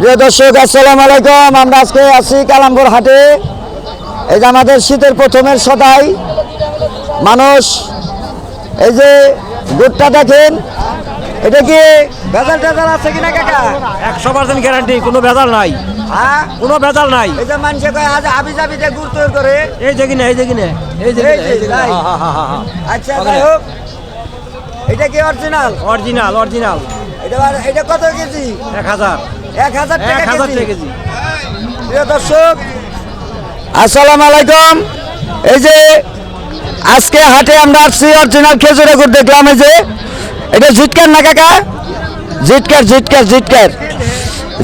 প্রিয় দর্শক আসসালামু আলাইকুম। আমরা আজকে আছি কালামপুর হাটে। এই যে আমাদের শীতের প্রথমের সদাই। মানুষ এই যে গুড়টা দেখেন এটা কি ভেজাল টেজাল আছে কিনা কাকা? একশো পার্সেন্ট গ্যারান্টি কোনো ভেজাল নাই। হ্যাঁ? কোনো ভেজাল নাই। এই যে মানুষে কয় আজ হাবি জাবিতে গুড় তৈরি করে। এই যে কিনে এই যে কিনে এই যে যে, যে। আচ্ছা যাই হোক। এটা কি অরিজিনাল? Original original. এটা এটা কত কেজি? এক হাজার। এক হাজার এক টাকা হাজার কেজি। প্রিয় দর্শক আসসালামু আলাইকুম। এই যে আজকে হাটে আমরা আসছি অরিজিনাল খেজুরের গুড় দেখলাম। এই যে এটা জিটকার না কাকা? জিটকার জিটকার জিটকার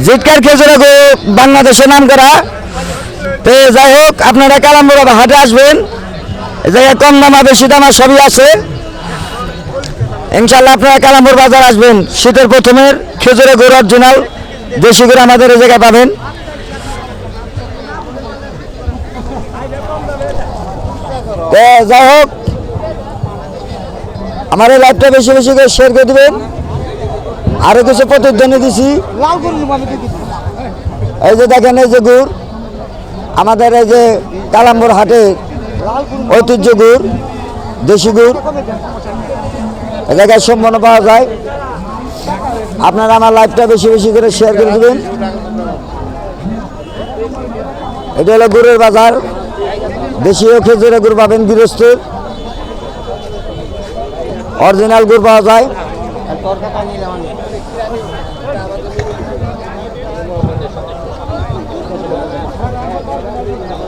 জিটকার খেজুরের গুড় বাংলাদেশে নাম করা তো যাই হোক আপনারা কালাম্বর হাটে আসবেন। এই জায়গায় কম দামা বেশি দামা সবই আছে। ইনশাল্লাহ আপনারা কালাম্বর বাজার আসবেন। শীতের প্রথমের খেজুরের গুড় অরিজিনাল দেশি গুড় আমাদের এই জায়গায় পাবেন। যাই হোক, আমার এই লাইভটা বেশি বেশি করে শেয়ার করে দেবেন। আরও কিছু প্রতিধ্বনি দিছি। এই যে দেখেন, এই যে গুড়। আমাদের এই যে কালাম্বর হাটে ঐতিহ্য গুড়, দেশি গুড়। এ জায়গায় সম্পন্ন পাওয়া যায়। আপনারা আমার লাইভটা বেশি বেশি করে শেয়ার করে দেবেন। এটা হলো গুড়ের বাজার। দেশীয় খেজুরের গুড় পাবেন গৃহস্থের। অরিজিনাল গুড় পাওয়া যায়।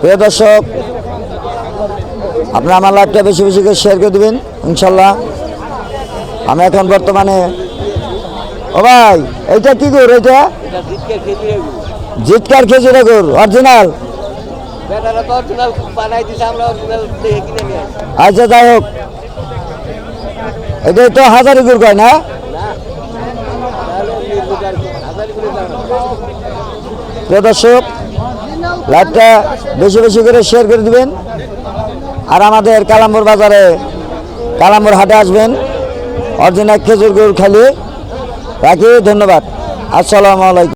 প্রিয় দর্শক, আপনারা আমার লাইভটা বেশি বেশি করে শেয়ার করে দেবেন, ইনশাল্লাহ। আমি এখন বর্তমানে ও ভাই এইটা কি গুড় এইটা? জিটকার খেজুরের গুড় অরিজিনাল? আচ্ছা যাই হোক। এটা তো হাজারি গুড় কয় না? প্রিয় দর্শক লাইভটা বেশি বেশি করে শেয়ার করে দিবেন। আর আমাদের কালাম্বর বাজারে কালাম্বর হাটে আসবেন। অরিজিনাল খেজুর গুড় খালি। রাখি ধন্যবাদ। আসসালামু আলাইকুম।